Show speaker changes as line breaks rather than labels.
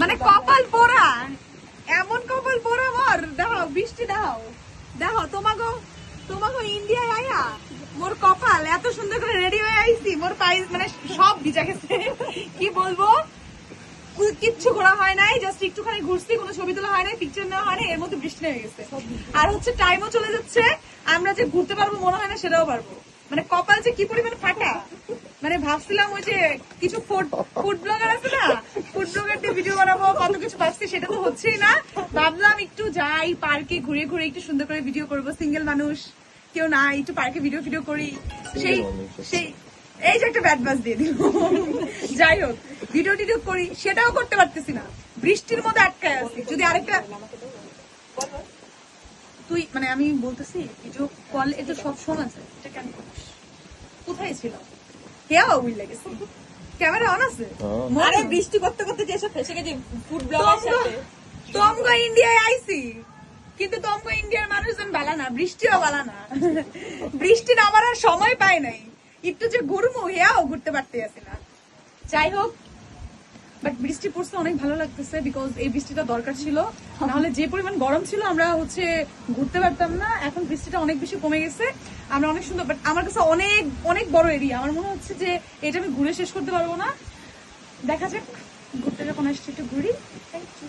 মানে কপাল পোড়া। এমন কপাল পোড়া মর দাও বৃষ্টি দাও। দেখো তোমাগো তোমাগো ইন্ডিয়ায় আয়া মোর কপাল এত সুন্দর করে রেডি হয়ে আইছি মোর পাই মানে সব ভিজা গেছে। কি বলব? কিচ্ছু করা হয় নাই জাস্ট একটুখানি ঘুরছি কোনো ছবি তোলা হয় নাই পিকচার নেওয়া হয় নাই এর মধ্যে বৃষ্টি নেমে গেছে। আর হচ্ছে টাইমও চলে যাচ্ছে আমরা যে ঘুরতে পারব মনে হয় না সেটাও পারব। মানে কপাল যে কি পরিমাণে ফাটা মানে ভাবছিলাম ওই যে কিছু ফুড ফুড ব্লগার আছে ফুড ব্লগার দিয়ে ভিডিও বানাবো কত কিছু ভাবছি সেটা তো হচ্ছেই না। ভাবলাম একটু যাই পার্কে ঘুরে ঘুরে একটু সুন্দর করে ভিডিও করব। সিঙ্গেল মানুষ কেউ না একটু পার্কে ভিডিও ভিডিও করি। সেই সেই এই যে একটা ব্যাড বাস দিয়ে দিল। যাই হোক ভিডিও টিডিও করি সেটাও করতে পারতেছি না। বৃষ্টির মধ্যে আটকায় আছি। যদি আরেকটা তুই মানে আমি বলতেছি ভিডিও কল এ তো সব সময় আছে এটা কেন কোথায় ছিল? কেউ উইল লেগেছে ক্যামেরা অন আছে?
আরে বৃষ্টি করতে করতে যে এসব ফেসে গেছে ফুড ব্লগার সাথে
তোমগো ইন্ডিয়ায় আইছি। কিন্তু তোমগো ইন্ডিয়ার মানুষজন বালা না বৃষ্টিও বালা না। বৃষ্টি নামার আর সময় পায় নাই। একটু যে ঘুরবো হেয়াও ঘুরতে পারতে আসে না। যাই হোক বাট বৃষ্টি পড়ছে, অনেক ভালো লাগতেছে বিকজ এই বৃষ্টিটা দরকার ছিল। নাহলে যে পরিমাণ গরম ছিল, আমরা হচ্ছে ঘুরতে পারতাম না। এখন বৃষ্টিটা অনেক বেশি কমে গেছে। আমরা অনেক সুন্দর বাট আমার কাছে অনেক অনেক বড় এরিয়া আমার মনে হচ্ছে যে এটা আমি ঘুরে শেষ করতে পারব না। দেখা যাক, ঘুরতে যখন আসছি, একটু ঘুরি। Thank you